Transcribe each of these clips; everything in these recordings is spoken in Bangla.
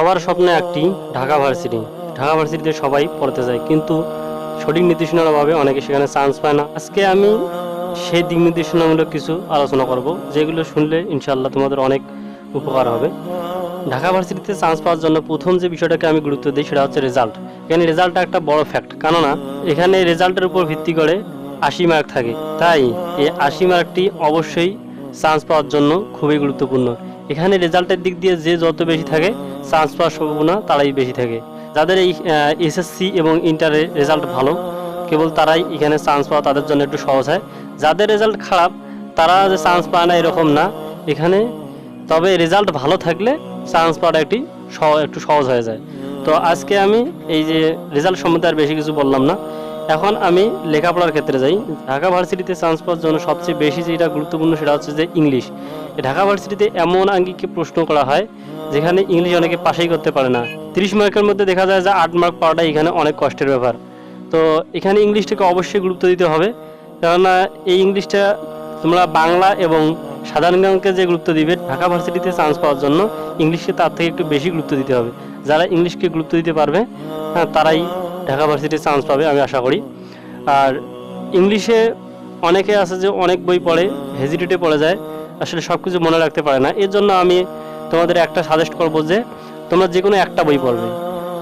সবার স্বপ্নে একটি, ঢাকা ভার্সিটি। ঢাকা ভার্সিটিতে সবাই পড়তে যায়, কিন্তু সঠিক নির্দেশনার অভাবে অনেকে সেখানে চান্স পায় না। আজকে আমি সেই দিক নির্দেশনামূলক কিছু আলোচনা করব, যেগুলো শুনলে ইনশাল্লাহ তোমাদের অনেক উপকার হবে। ঢাকা ভার্সিটিতে চান্স পাওয়ার জন্য প্রথম যে বিষয়টাকে আমি গুরুত্ব দিই সেটা হচ্ছে রেজাল্ট এখানে রেজাল্টটা একটা বড় ফ্যাক্ট কেননা এখানে রেজাল্টের উপর ভিত্তি করে আশি মার্ক থাকে। তাই এই আশি মার্কটি অবশ্যই চান্স পাওয়ার জন্য খুবই গুরুত্বপূর্ণ। এখানে রেজাল্টের দিক দিয়ে যে যত বেশি থাকে চান্স পাওয়ার সম্ভাবনা তারাই বেশি থাকে। যাদের এই এসএসসি এবং ইন্টারের রেজাল্ট ভালো, কেবল তারাই এখানে চান্স পাওয়া তাদের জন্য একটু সহজ হয়। যাদের রেজাল্ট খারাপ, তারা যে চান্স পায় না এরকম না। এখানে তবে রেজাল্ট ভালো থাকলে চান্স পাওয়াটা একটি একটু সহজ হয়ে যায়। তো আজকে আমি এই যে রেজাল্ট সম্বন্ধে আর বেশি কিছু বললাম না। এখন আমি লেখাপড়ার ক্ষেত্রে যাই। ঢাকা ভার্সিটিতে চান্স পাওয়ার জন্য সবচেয়ে বেশি যেটা গুরুত্বপূর্ণ সেটা হচ্ছে যে ইংলিশ ঢাকা ভার্সিটিতে এমন আঙ্গিকে প্রশ্ন করা হয়, যেখানে ইংলিশ অনেকে পাশেই করতে পারে না। তিরিশ মার্কের মধ্যে দেখা যায় যে আট মার্ক পাওয়াটা এখানে অনেক কষ্টের ব্যাপার। তো এখানে ইংলিশটাকে অবশ্যই গুরুত্ব দিতে হবে, কেননা এই ইংলিশটা তোমরা বাংলা এবং সাধারণ জ্ঞানকে যে গুরুত্ব দিবে, ঢাকা ভার্সিটিতে চান্স পাওয়ার জন্য ইংলিশকে তার থেকে একটু বেশি গুরুত্ব দিতে হবে। যারা ইংলিশকে গুরুত্ব দিতে পারবে হ্যাঁ তারাই ঢাকা ভার্সিটিতে চান্স পাবে, আমি আশা করি। আর ইংলিশে অনেকে আছে যে অনেক বই পড়ে হেজিটেটে পড়ে যায় আসলে সব কিছু মনে রাখতে পারে না। এর জন্য আমি তোমাদের একটা সাজেস্ট করব যে, তোমরা যে কোনো একটা বই পড়বে।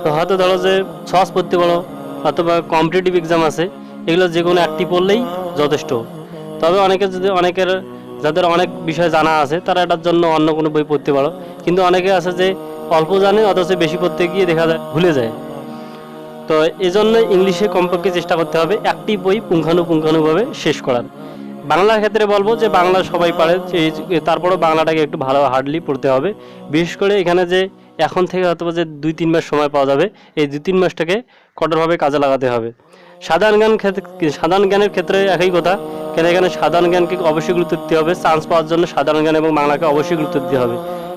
তো হয়তো ধরো যে, সহজ পড়তে পারো অথবা কম্পিটিটিভ এক্সাম আছে, এগুলো যে কোনো একটি পড়লেই যথেষ্ট। তবে অনেকে যদি, অনেকের, যাদের অনেক বিষয় জানা আছে, তারা এটার জন্য অন্য কোনো বই পড়তে পারো। কিন্তু অনেকে আছে যে, অল্প জানে, অথচ বেশি পড়তে গিয়ে দেখা যায়, ভুলে যায়। তো এই জন্য ইংলিশে কমপক্ষে চেষ্টা করতে হবে, একটি বই পুঙ্খানুপুঙ্খানুভাবে শেষ করার। বাংলার ক্ষেত্রে বলব যে বাংলা সবাই পারে। এই তারপরেও বাংলাটাকে একটু ভালো হার্ডলি পড়তে হবে। বিশেষ করে এখানে যে এখন থেকে হয়তো যে দুই, তিন মাস সময় পাওয়া যাবে, এই দুই, তিন মাসটাকে কঠোরভাবে কাজে লাগাতে হবে। সাধারণ জ্ঞান ক্ষেত্রে, সাধারণ জ্ঞানের ক্ষেত্রে একই কথা। কেন এখানে সাধারণ জ্ঞানকে অবশ্যই গুরুত্ব দিতে হবে? চান্স পাওয়ার জন্য সাধারণ জ্ঞান এবং বাংলাকে অবশ্যই গুরুত্ব দিতে হবে।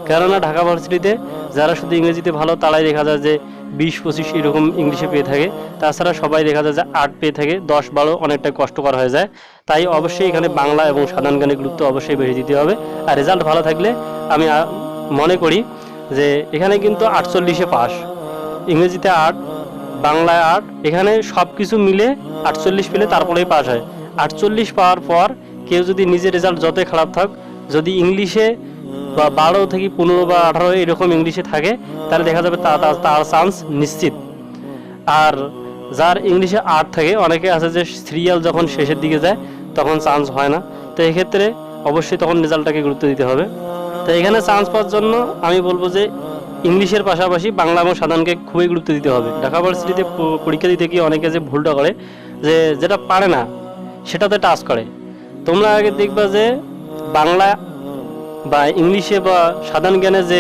কেননা ঢাকা ভার্সিটিতে যারা শুধু ইংরেজিতে ভালো, তারাই দেখা যায় যে বিশ, পঁচিশ এরকম ইংলিশে পেয়ে থাকে। তাছাড়া সবাই দেখা যায় যে আট পেয়ে থাকে, দশ বারো অনেকটা কষ্টকর হয়ে যায়। তাই অবশ্যই এখানে বাংলা এবং সাধারণ জ্ঞানের গুরুত্ব অবশ্যই বেশি দিতে হবে। আর রেজাল্ট ভালো থাকলে আমি মনে করি যে এখানে কিন্তু আটচল্লিশে পাস। ইংরেজিতে আট বাংলায় আট এখানে সব কিছু মিলে আটচল্লিশ পেলে তারপরেই পাস হয়। আটচল্লিশ পাওয়ার পর কেউ যদি নিজের রেজাল্ট যতই খারাপ থাক, যদি ইংলিশে বা বারো থেকে পনেরো বা আঠারো এরকম ইংলিশে থাকে, তাহলে দেখা যাবে তার চান্স নিশ্চিত। আর যার ইংলিশে আট থাকে, অনেকে আছে যে সিরিয়াল যখন শেষের দিকে যায়, তখন চান্স হয় না। তো এক্ষেত্রে অবশ্যই তখন রেজাল্টটাকে গুরুত্ব দিতে হবে। তো এখানে চান্স পাওয়ার জন্য আমি বলব যে, ইংলিশের পাশাপাশি বাংলা এবং সাধারণকে খুবই গুরুত্ব দিতে হবে। ঢাকা ভার্সিটিতে পরীক্ষা দিতে গিয়ে অনেকে যে ভুলটা করে, যে যেটা পারে না, সেটাতে টাচ করে। তোমরা আগে দেখবা যে, বাংলা বা ইংলিশে বা সাধারণ জ্ঞানে যে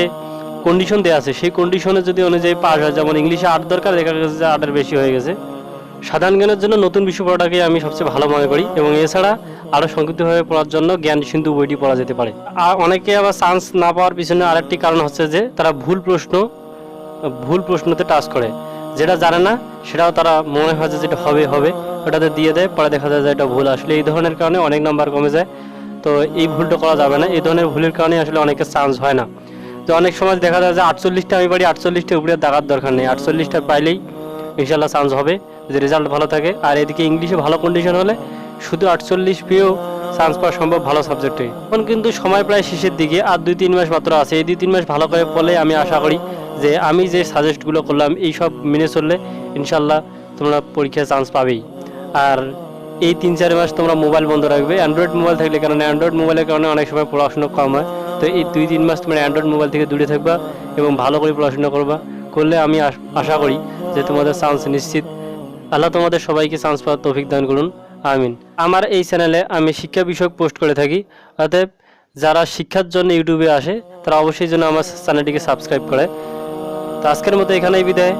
কন্ডিশন দেওয়া আছে, সেই কন্ডিশনে যদি অনুযায়ী পাস হয়, যেমন ইংলিশে আট দরকার, দেখা গেছে যে আটের বেশি হয়ে গেছে। সাধারণ জ্ঞানের জন্য নতুন বিষয় পড়াটাকে আমি সবচেয়ে ভালো মনে করি এবং এছাড়া আরও সংক্ষিপ্তভাবে পড়ার জন্য জ্ঞান সিন্ধু বইটি পড়া যেতে পারে। আর অনেকে আবার চান্স না পাওয়ার পিছনে আরেকটি কারণ হচ্ছে যে, তারা ভুল প্রশ্ন, ভুল প্রশ্নতে টাচ করে। যেটা জানে না, সেটাও তারা মনে হয় যে যেটা হবে হবে, ওটাতে দিয়ে দেয়, পরে দেখা যায় যে এটা ভুল। আসলে এই ধরনের কারণে অনেক নাম্বার কমে যায়। তো এই ভুলটা করা যাবে না। এই ধরনের ভুলের কারণে আসলে অনেকের চান্স হয় না। তো অনেক সময় দেখা যায় যে আটচল্লিশটা আমি পারি, আটচল্লিশটা উপরে দেখার দরকার নেই। আটচল্লিশটা পাইলেই ইনশাল্লাহ চান্স হবে যদি রেজাল্ট ভালো থাকে। আর এদিকে ইংলিশে ভালো কন্ডিশন হলে শুধু আটচল্লিশ পেয়েও চান্স পাওয়া সম্ভব ভালো সাবজেক্টে এখন কিন্তু সময় প্রায় শেষের দিকে, আর দুই তিন মাস মাত্র আছে। এই দুই তিন মাস ভালো করে পড়লে আমি আশা করি যে আমি যে সাজেস্টগুলো করলাম এই সব মেনে চললে ইনশাল্লাহ তোমরা পরীক্ষায় চান্স পাবেই। আর এই তিন চার মাস তোমরা মোবাইল বন্ধ রাখবে। অ্যান্ড্রয়েড মোবাইল থাকলে কারণ অ্যান্ড্রয়েড মোবাইলের কারণে অনেক সময় পড়াশোনা কম হয়। তো এই দুই তিন মাস তোমরা অ্যান্ড্রয়েড মোবাইল থেকে দূরে থাকবা এবং ভালো করে পড়াশোনা করবা। করলে আমি আশা করি যে তোমাদের চান্স নিশ্চিত। আল্লাহ তোমাদের সবাইকে চান্স পাওয়ার তৌফিক দান করুন। আমিন। আমার এই চ্যানেলে আমি শিক্ষা বিষয়ক পোস্ট করে থাকি। অতএব যারা শিক্ষার জন্য ইউটিউবে আসে, তারা অবশ্যই যেন আমার চ্যানেলটিকে সাবস্ক্রাইব করে। তো আজকের মতো এখানেই বিদায়।